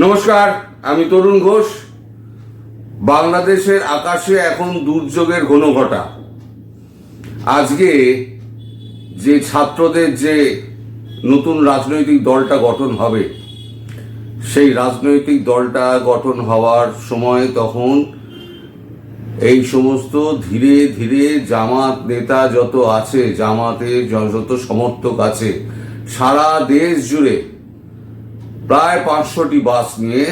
নমস্কার, আমি তরুণ ঘোষ। বাংলাদেশের আকাশে এখন দুর্যোগের ঘন ঘটা আজকে যে ছাত্রদের যে নতুন রাজনৈতিক দলটা গঠন হবে, সেই রাজনৈতিক দলটা গঠন হওয়ার সময় তখন এই সমস্ত ধীরে ধীরে জামাত নেতা যত আছে, জামাতের যত সমর্থক আছে, সারা দেশ জুড়ে প্রায় পাঁচশোটি বাস নিয়ে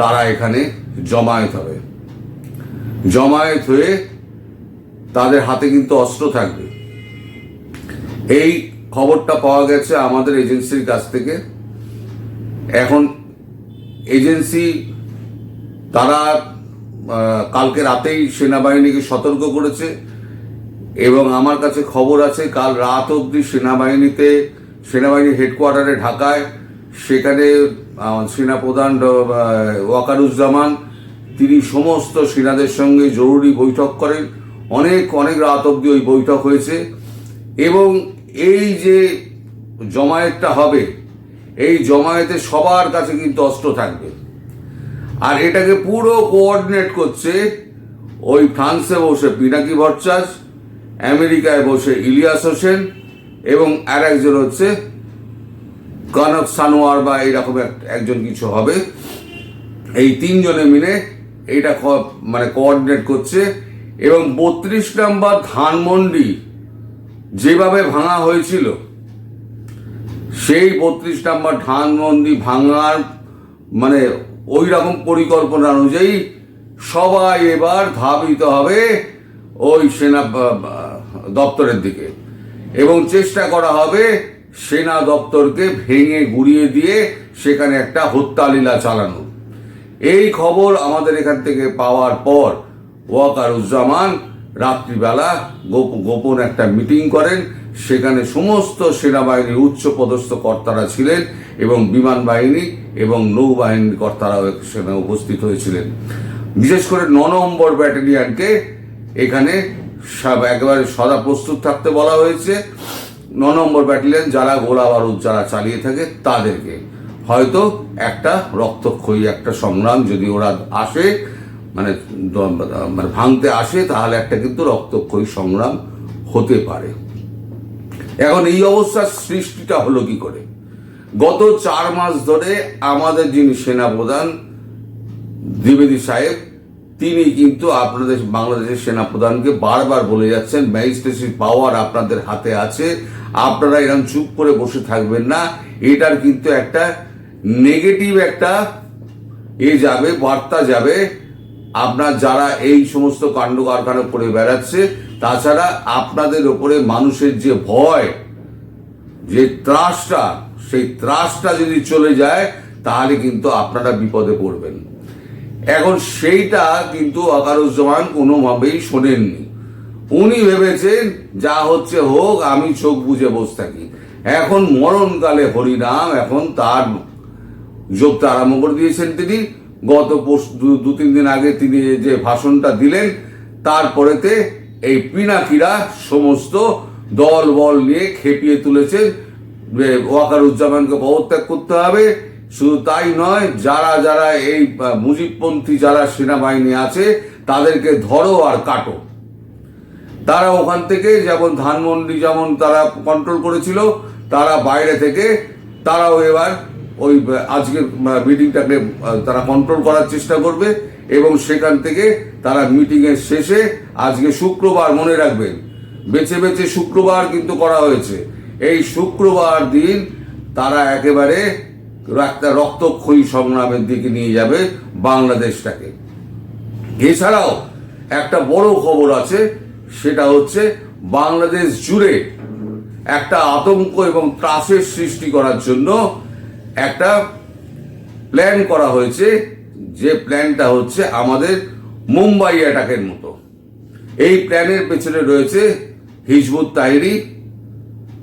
তারা এখানে জমায়েত হবে। জমায়েত হয়ে তাদের হাতে কিন্তু অস্ত্র থাকবে। এই খবরটা পাওয়া গেছে আমাদের এজেন্সির কাছ থেকে। এখন এজেন্সি তারা কালকে রাতেই সেনাবাহিনীকে সতর্ক করেছে এবং আমার কাছে খবর আছে, কাল রাত অবধি সেনাবাহিনীতে সেনাবাহিনী হেডকোয়ার্টারে ঢাকায় সেখানে সেনাপ্রধান ওয়াকারুজ্জামান, তিনি সমস্ত সেনাদের সঙ্গে জরুরি বৈঠক করেন। অনেক অনেক রাত অবধি ওই বৈঠক হয়েছে। এবং এই যে জমায়েতটা হবে, এই জমায়েতে সবার কাছে কিন্তু অস্ত্র থাকবে। আর এটাকে পুরো কোঅর্ডিনেট করছে ওই ফ্রান্সে বসে পিনাকি ভট্টাচ আমেরিকায় বসে ইলিয়াস হোসেন এবং আর একজন হচ্ছে কনক সানোয়ার বা এইরকম এক- একজন কিছু হবে। এই তিনজনে মিলে এইটা মানে কোঅর্ডিনেট করছে এবং বত্রিশ নম্বর ধানমন্ডি যেভাবে ভাঙা হয়েছিল, সেই বত্রিশ নম্বর ধানমন্ডি ভাঙার মানে ওই রকম পরিকল্পনা অনুযায়ী সবাই এবার ধাবিত হবে ওই সেনা দপ্তরের দিকে। এবং চেষ্টা করা হবে সেনা দপ্তরকে ভেঙে গুড়িয়ে দিয়ে সেখানে একটা হত্যালীলা চালানো। এই খবর আমাদের এখান থেকে পাওয়ার পর ওয়াকারুজ্জামান রাত্রিবেলা গোপ- গোপন একটা মিটিং করেন। সেখানে সমস্ত সেনাবাহিনীর উচ্চ পদস্থ কর্তারা ছিলেন এবং বিমান বাহিনী এবং নৌবাহিনীর কর্তারাও সেখানে উপস্থিত হয়েছিলেন। বিশেষ করে ন নম্বর ব্যাটালিয়ানকে এখানে সব একেবারে সদা প্রস্তুত থাকতে বলা হয়েছে। ন নম্বর ব্যাটালিয়ন যারা গোলা বারুদ যারা চালিয়ে থাকে তাদেরকে। হয়তো একটা রক্তক্ষয়ী, একটা সংগ্রাম যদি ওরা আসে মানে মানে ভাঙতে আসে, তাহলে একটা কিন্তু রক্তক্ষয়ী সংগ্রাম হতে পারে। এখন এই অবস্থার সৃষ্টিটা হলো কি করে? গত চার মাস ধরে আমাদের যিনি সেনাপ্রধান দ্বিবেদী সাহেব, তিনি কিন্তু আপনাদের বাংলাদেশের সেনাপ্রধানকে বারবার বলে যাচ্ছেন, ম্যাজিস্ট্রেসির পাওয়ার আপনাদের হাতে আছে আপনারা এরকম চুপ করে বসে থাকবেন না। এটার কিন্তু একটা নেগেটিভ একটা এ যাবে, বার্তা যাবে। আপনার যারা এই সমস্ত কাণ্ড কারখানা করে বেড়াচ্ছে, তাছাড়া আপনাদের ওপরে মানুষের যে ভয়, যে ত্রাসটা, সেই ত্রাসটা যদি চলে যায়, তাহলে কিন্তু আপনারা বিপদে পড়বেন। এখন সেইটা কিন্তু আকারুজ্জামান কোনোভাবেই শোনেননি। উনি ভেবেছেন, যা হচ্ছে হোক, আমি চোখ বুঝে বসে থাকি। এখন মরণকালে হরিনাম, এখন তার যোগটা আরম্ভ করে দিয়েছেন তিনি। গত দু- তিন দিন আগে তিনি যে ভাষণটা দিলেন, তারপরেতে এই পিনাকিরা সমস্ত দল বল নিয়ে খেপিয়ে তুলেছেন। যে ওয়াকারুজ্জামানকে পদত্যাগ করতে হবে। শুধু তাই নয়, যারা যারা এই মুজিবপন্থী যারা সেনাবাহিনী আছে, তাদেরকে ধরো আর কাটো। তারা ওখান থেকে যেমন ধানমন্ডি যেমন তারা কন্ট্রোল করেছিল, তারা বাইরে থেকে, তারাও এবার ওই, আজকের মিটিংটাকে তারা কন্ট্রোল করার চেষ্টা করবে এবং সেখান থেকে তারা মিটিংয়ের শেষে আজকে শুক্রবার মনে রাখবেন, বেছে বেছে শুক্রবার কিন্তু করা হয়েছে। এই শুক্রবার দিন তারা একেবারে একটা রক্তক্ষয়ী সংগ্রামের দিকে নিয়ে যাবে বাংলাদেশটাকে। এছাড়াও একটা বড় খবর আছে সেটা হচ্ছে বাংলাদেশ জুড়ে একটা আতঙ্ক এবং ত্রাসের সৃষ্টি করার জন্য একটা প্ল্যান করা হয়েছে। যে প্ল্যানটা হচ্ছে আমাদের মুম্বাই অ্যাটাকের মতো। এই প্ল্যানের পেছনে রয়েছে হিজবুত তাহিরি,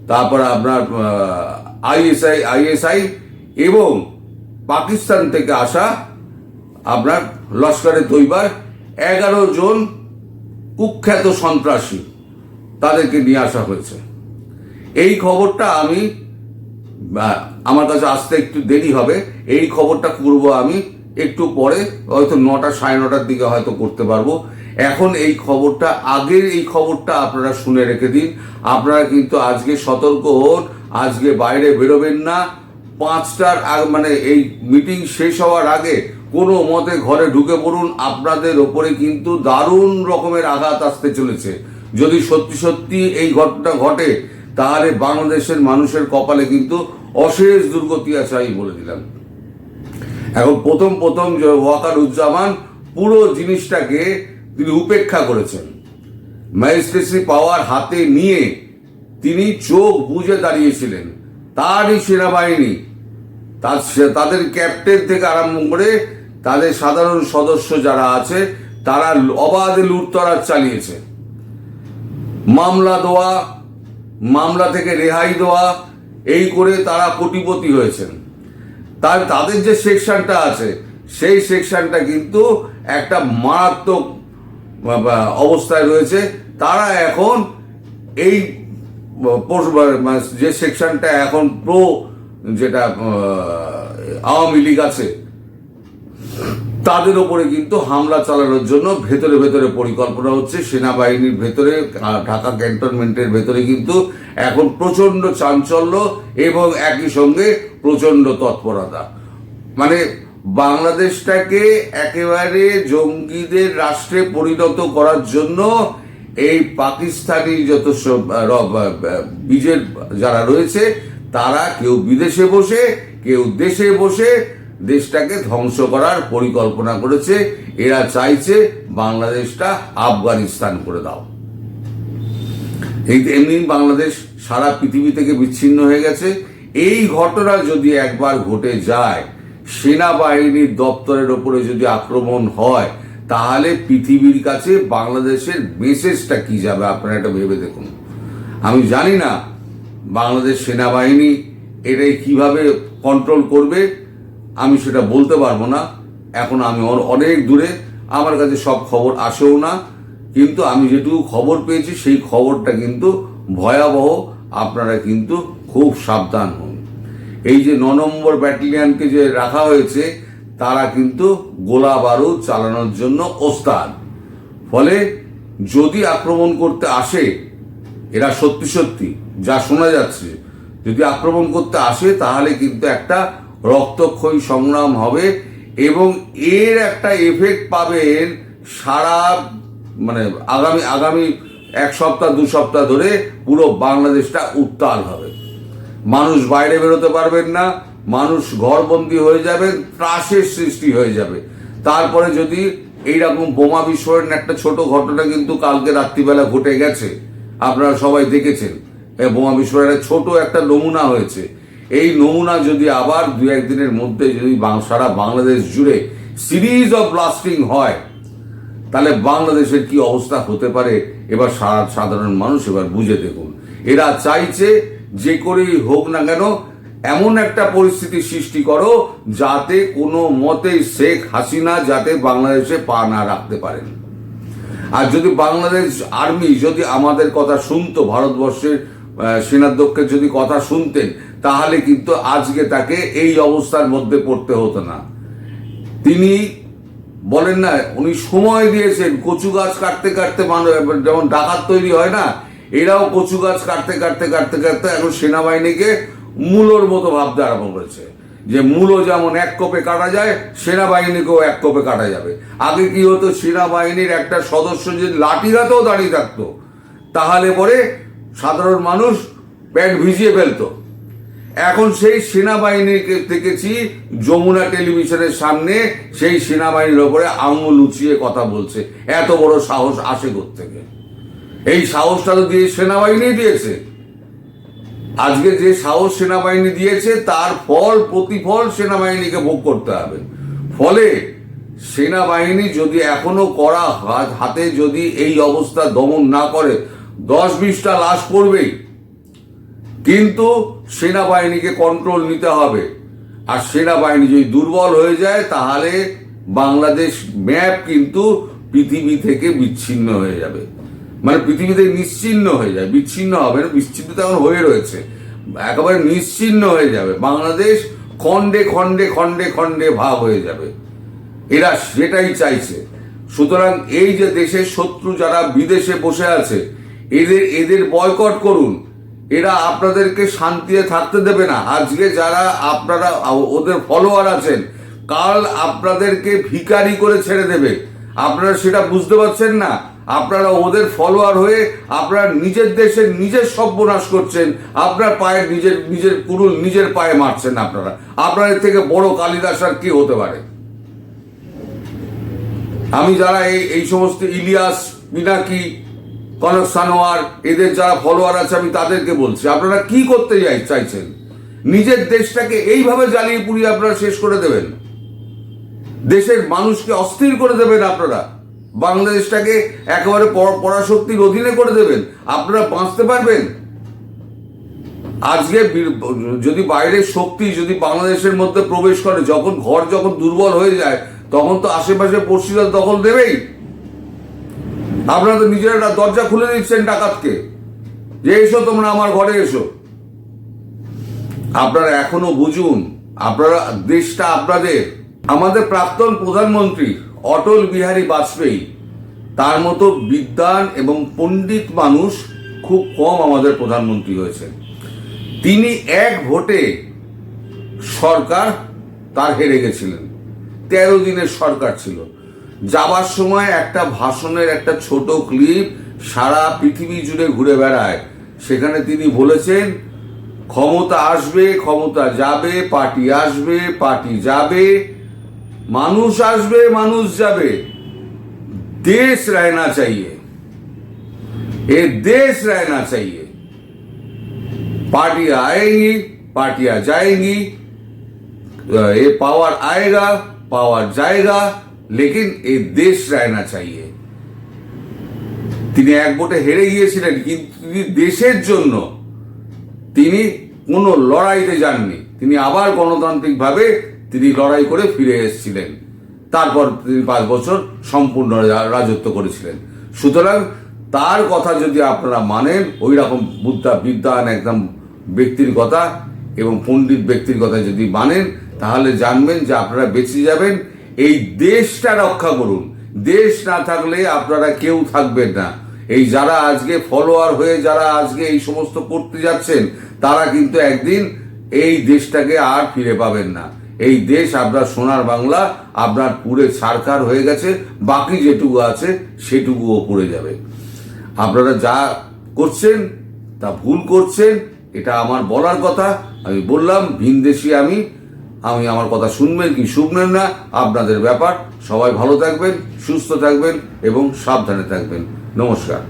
তারপর আপনার আইএসআই আইএসআই এবং পাকিস্তান থেকে আসা আপনার লস্করে তৈবার এগারো জন কুখ্যাত সন্ত্রাসী তাদেরকে নিয়ে আসা হয়েছে। এই খবরটা আমি আমার কাছে আসতে একটু দেরি হবে। এই খবরটা করব আমি একটু পরে, হয়তো নটা সাড়ে নটার দিকে হয়তো করতে পারব। এখন এই খবরটা, আগের এই খবরটা আপনারা শুনে রেখে দিন। আপনারা কিন্তু আজকে সতর্ক হন, আজকে বাইরে বেরোবেন না। পাঁচটার মানে এই মিটিং শেষ হওয়ার আগে কোনো মতে ঘরে ঢুকে পড়ুন, আপনাদের ওপরে কিন্তু দারুণ রকমের আঘাত আসতে চলেছে। যদি সত্যি সত্যি এই ঘটনা ঘটে, তাহলে বাংলাদেশের মানুষের কপালে কিন্তু অশেষ দুর্গতি আছে আমি বলে দিলাম। এখন প্রথম প্রথম ওয়াকার উজ্জামান পুরো জিনিসটাকে তিনি উপেক্ষা করেছেন। ম্যাজিস্ট্রেসি পাওয়ার হাতে নিয়ে তিনি চোখ বুঝে দাঁড়িয়েছিলেন। তারই সেনাবাহিনী তাদের ক্যাপ্টেন থেকে আরম্ভ করে তাদের সাধারণ সদস্য যারা আছে, তারা অবাধে লুটতরাজ চালিয়েছে। মামলা দেওয়া, মামলা থেকে রেহাই দেওয়া, এই করে তারা কোটিপতি হয়েছেন। তার, তাদের যে সেকশনটা আছে, সেই সেকশনটা কিন্তু একটা মারাত্মক অবস্থায় রয়েছে। তারা এখন এই মানে যে সেকশনটা এখন প্রো যেটা আওয়ামী লীগ আছে তাদের ওপরে কিন্তু হামলা চালানোর জন্য ভেতরে ভেতরে পরিকল্পনা হচ্ছে সেনাবাহিনীর ভেতরে ঢাকা ক্যান্টনমেন্টের ভেতরে কিন্তু এখন প্রচণ্ড চাঞ্চল্য এবং একই সঙ্গে প্রচণ্ড তৎপরতা। মানে বাংলাদেশটাকে একেবারে জঙ্গিদের রাষ্ট্রে পরিণত করার জন্য এই পাকিস্তানি যত আহ, বীজের যারা রয়েছে তারা কেউ বিদেশে বসে, কেউ দেশে বসে দেশটাকে ধ্বংস করার পরিকল্পনা করেছে। এরা চাইছে বাংলাদেশটা আফগানিস্তান করে দাও। এই এমনি বাংলাদেশ সারা পৃথিবী থেকে বিচ্ছিন্ন হয়ে গেছে। এই ঘটনা যদি একবার ঘটে যায়, সেনাবাহিনীর দপ্তরের ওপরে যদি আক্রমণ হয়, তাহলে পৃথিবীর কাছে বাংলাদেশের মেসেজটা কি যাবে? আপনারা এটা ভেবে দেখুন। আমি জানি না বাংলাদেশ সেনাবাহিনী এটাই কীভাবে কন্ট্রোল করবে, আমি সেটা বলতে পারব না। এখন আমি অনেক দূরে, আমার কাছে সব খবর আসেও না। কিন্তু আমি যেটুকু খবর পেয়েছি, সেই খবরটা কিন্তু ভয়াবহ। আপনারা কিন্তু খুব সাবধান হন। এই যে ন নম্বর ব্যাটালিয়ানকে যে রাখা হয়েছে, তারা কিন্তু গোলা বারুদ চালানোর জন্য ওস্তাদ। ফলে যদি আক্রমণ করতে আসে, এরা সত্যি সত্যি যা শোনা যাচ্ছে। যদি আক্রমণ করতে আসে, তাহলে কিন্তু একটা রক্তক্ষয়ী সংগ্রাম হবে এবং এর একটা এফেক্ট পাবেন সারা মানে আগামী আগামী এক সপ্তাহ, দু সপ্তাহ ধরে পুরো বাংলাদেশটা উত্তাল হবে। মানুষ বাইরে বেরোতে পারবেন না, মানুষ ঘরবন্দি হয়ে যাবেন, ত্রাসের সৃষ্টি হয়ে যাবে। তারপরে যদি এইরকম বোমা বিস্ফোরণ একটা ছোট ঘটনা কিন্তু কালকে রাত্রিবেলা ঘটে গেছে, আপনারা সবাই দেখেছেন। বোমা বিস্ফোরণের ছোট একটা নমুনা হয়েছে। এই নমুনা যদি আবার দু একদিনের মধ্যে যদি সারা বাংলাদেশ জুড়ে সিরিজ অফ ব্লাস্টিং হয়, তাহলে বাংলাদেশের কি অবস্থা হতে পারে? এবার সাধারণ মানুষ এবার বুঝে দেখুন। এরা চাইছে যে করেই হোক না কেন, এমন একটা পরিস্থিতি সৃষ্টি করো যাতে কোনো মতেই শেখ হাসিনা যাতে বাংলাদেশে পা না রাখতে পারেন। আর যদি বাংলাদেশ আর্মি যদি আমাদের কথা শুনতো ভারতবর্ষের সেনাধ্যক্ষের যদি কথা শুনতেন, তাহলে কিন্তু আজকে তাকে এই অবস্থার মধ্যে পড়তে হতো না। তিনি বলেন না, উনি সময় দিয়েছেন, কচু গাছ কাটতে কাটতে মানুষ যেমন ডাকাত তৈরি হয় না, এরাও কচু গাছ কাটতে কাটতে কাটতে কাটতে এখন সেনাবাহিনীকে মূলর মতো ভাবতে আরম্ভ করেছে। যে মূলো যেমন এক কোপে কাটা যায়, সেনাবাহিনীকেও এক কোপে কাটা যাবে। আগে কি হতো, সেনাবাহিনীর একটা সদস্য যদি লাঠিরাতেও দাঁড়িয়ে থাকতো, তাহলে পরে সাধারণ মানুষ প্যান্ট ভিজিয়ে ফেলতো। এখন সেই সেনাবাহিনীকে দেখেছি যমুনা টেলিভিশনের সামনে সেই সেনাবাহিনীর ওপরে আঙুল উঁচিয়ে কথা বলছে। এত বড় সাহস আসে থেকে এই সাহসটা তো দিয়ে সেনাবাহিনী দিয়েছে। আজকে যে সাহস সেনাবাহিনী দিয়েছে, তার ফল, প্রতিফল সেনাবাহিনীকে ভোগ করতে হবে। ফলে সেনাবাহিনী যদি এখনও করা হাতে যদি এই অবস্থা দমন না করে দশ বিশটা লাশ পড়বেই। কিন্তু সেনাবাহিনীকে কন্ট্রোল নিতে হবে। আর সেনাবাহিনী যদি দুর্বল হয়ে যায়, তাহলে বাংলাদেশ ম্যাপ কিন্তু পৃথিবী থেকে বিচ্ছিন্ন হয়ে যাবে। মানে পৃথিবী থেকে নিশ্চিন্ন হয়ে যায়। বিচ্ছিন্ন হবে না বিচ্ছিন্ন তো এখন হয়ে রয়েছে। একেবারে নিশ্চিহ্ন হয়ে যাবে। বাংলাদেশ খণ্ডে খণ্ডে খণ্ডে খণ্ডে ভাব হয়ে যাবে। এরা সেটাই চাইছে। সুতরাং এই যে দেশের শত্রু যারা বিদেশে বসে আছে এদের এদের বয়কট করুন। এরা আপনাদেরকে শান্তিতে থাকতে দেবে না। আজকে যারা আপনারা, ওদের ফলোয়ার আছেন, কাল আপনাদেরকে ভিকারি করে ছেড়ে দেবে। আপনারা সেটা বুঝতে পারছেন না? আপনারা ওদের ফলোয়ার হয়ে আপনারা নিজের দেশের নিজের সর্বনাশ করছেন। আপনার পায়ে নিজের নিজের কুরুল নিজের পায়ে মারছেন আপনারা। আপনাদের থেকে বড় কালিদাস আর কি হতে পারে? আমি যারা এই এই সমস্ত ইলিয়াস মিনাকি কনক সানোয়ার এদের যারা ফলোয়ার আছে, আমি তাদেরকে বলছি, আপনারা কি করতে যাই চাইছেন? নিজের দেশটাকে এইভাবে জ্বালিয়ে পুড়িয়ে আপনারা শেষ করে দেবেন? দেশের মানুষকে অস্থির করে দেবেন আপনারা। বাংলাদেশটাকে একেবারে পর- পরাশক্তির অধীনে করে দেবেন। আপনারা বাঁচতে পারবেন? আজকে যদি বাইরের শক্তি যদি বাংলাদেশের মধ্যে প্রবেশ করে, যখন ঘর যখন দুর্বল হয়ে যায়, তখন তো আশেপাশে পড়শিরা দখল দেবেই। আপনারা তো নিজেরা দরজা খুলে দিচ্ছেন ডাকাতকে। যে এসো তোমরা আমার ঘরে এসো। আপনারা এখনও বুঝুন, আপনারা দেশটা আপনাদের। আমাদের প্রাক্তন প্রধানমন্ত্রী অটল বিহারী বাজপেয়ী, তার মতো বিদ্বান এবং পণ্ডিত মানুষ খুব কম আমাদের প্রধানমন্ত্রী হয়েছেন। তিনি এক ভোটে সরকার তার হেরে গেছিলেন। তেরো দিনের সরকার ছিল। যাবার সময় একটা ভাষণের একটা ছোট ক্লিপ সারা পৃথিবী জুড়ে ঘুরে বেড়ায় সেখানে তিনি বলেছেন ক্ষমতা আসবে ক্ষমতা যাবে পার্টি আসবে পার্টি যাবে মানুষ আসবে মানুষ যাবে देश रहना चाहिए ये देश रहना चाहिए पार्टियां आएंगी पार्टियां जाएंगी ये पावर आएगा पावर जाएगा লেকিন এই দেশ রায় না চাইয়ে তিনি এক বোটে হেরে গিয়েছিলেন কিন্তু তিনি দেশের জন্য তিনি কোনো লড়াইতে যাননি তিনি আবার গণতান্ত্রিকভাবে তিনি লড়াই করে ফিরে এসেছিলেন তারপর তিনি পাঁচ বছর সম্পূর্ণ রাজত্ব করেছিলেন সুতরাং তার কথা যদি আপনারা মানেন ওই রকম বুদ্ধা বিদ্যান একদম ব্যক্তির কথা এবং পণ্ডিত ব্যক্তির কথা যদি মানেন তাহলে জানবেন যে আপনারা বেঁচে যাবেন এই দেশটা রক্ষা করুন। দেশ না থাকলে আপনারা কেউ থাকবেন না। এই যারা আজকে ফলোয়ার হয়ে যারা আজকে এই সমস্ত করতে যাচ্ছেন, তারা কিন্তু একদিন এই দেশটাকে আর ফিরে পাবেন না। এই দেশ আপনার সোনার বাংলা, আপনার পুরে সারকার হয়ে গেছে, বাকি যেটুকু আছে সেটুকুও পড়ে যাবে। আপনারা যা করছেন, তা ভুল করছেন, এটা আমার বলার কথা। আমি বললাম, ভিনদেশি আমি আমি আমার কথা শুনবেন কি শুনবেন না, আপনাদের ব্যাপার। সবাই ভালো থাকবেন, সুস্থ থাকবেন এবং সাবধানে থাকবেন। নমস্কার।